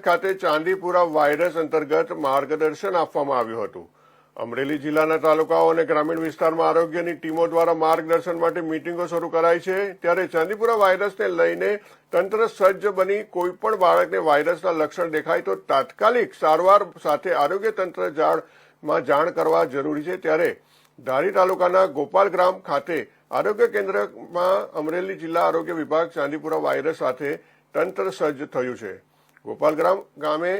પંચાયત ખાતે ચાંદીપુરા વાયરસ અંતર્ગત માર્ગદર્શન આપવામાં આવ્યું હતું. અમરેલી જિલ્લાના તાલુકાઓ અને ગ્રામીણ વિસ્તારમાં આરોગ્યની ટીમો દ્વારા માર્ગદર્શન માટે મીટિંગો શરૂ કરાઈ છે. ત્યારે ચાંદીપુરા વાયરસને લઈને તંત્ર સજ્જ બની કોઈ પણ બાળકને વાયરસના લક્ષણ દેખાય તો તાત્કાલિક સારવાર સાથે આરોગ્ય તંત્ર જાળમાં જાણ કરવા જરૂરી છે. ત્યારે ધારી તાલુકાના ગોપાલ ગ્રામ ખાતે આરોગ્ય કેન્દ્રમાં અમરેલી જિલ્લા આરોગ્ય વિભાગ ચાંદીપુરા વાયરસ સાથે તંત્ર સજ્જ થયું છે. ગોપાલગ્રામ ગામે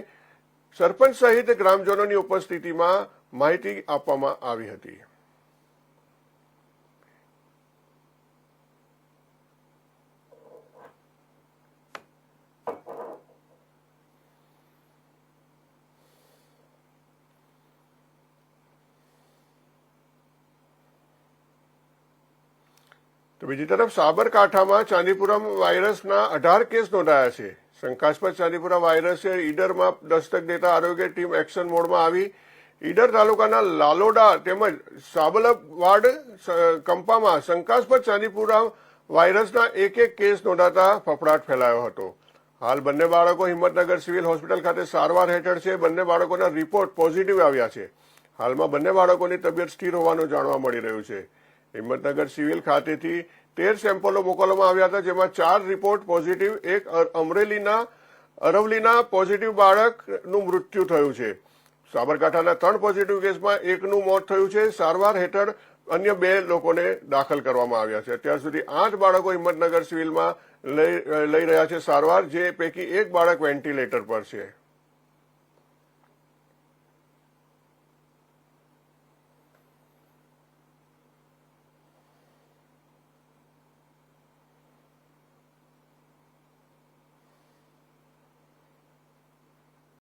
સરપંચ સહિત ગ્રામજનોની ઉપસ્થિતિમાં માહિતી આપવામાં આવી હતી. તો બીજી તરફ સાબરકાંઠામાં ચાંદીપુરમ વાયરસના અઢાર કેસ નોંધાયા છે. શંકાસ્પદ ચાંદીપુરા વાયરસે ઈડરમાં દસ્તક દેતા આરોગ્ય ટીમ એક્શન મોડમાં આવી. ઈડર તાલુકાના લાલોડા તેમજ સાબલવાડ કંપામાં શંકાસ્પદ ચાંદીપુરા વાયરસના એક એક કેસ નોંધાતા ફફડાટ ફેલાયો હતો. હાલ બંને બાળકો હિંમતનગર સિવિલ હોસ્પિટલ ખાતે સારવાર હેઠળ છે. બંને બાળકોના રિપોર્ટ પોઝિટિવ આવ્યા છે. હાલમાં બંને બાળકોની તબિયત સ્થિર હોવાનું જાણવા મળી રહ્યું છે. હિંમતનગર સિવિલ ખાતેથી તેર સેમ્પલો મોકલવામાં આવ્યા હતા, જેમાં ચાર રિપોર્ટ પોઝિટિવ, એક અમરેલીના અરવલીના પોઝિટિવ બાળકનું મૃત્યુ થયું છે. સાબરકાંઠાના ત્રણ પોઝિટિવ કેસમાં એકનું મોત થયું છે. સારવાર હેઠળ અન્ય બે લોકોને દાખલ કરવામાં આવ્યા છે. અત્યાર સુધી આઠ બાળકો હિંમતનગર સિવિલમાં લઈ રહ્યા છે. સારવાર જે પૈકી એક બાળક વેન્ટિલેટર પર છે.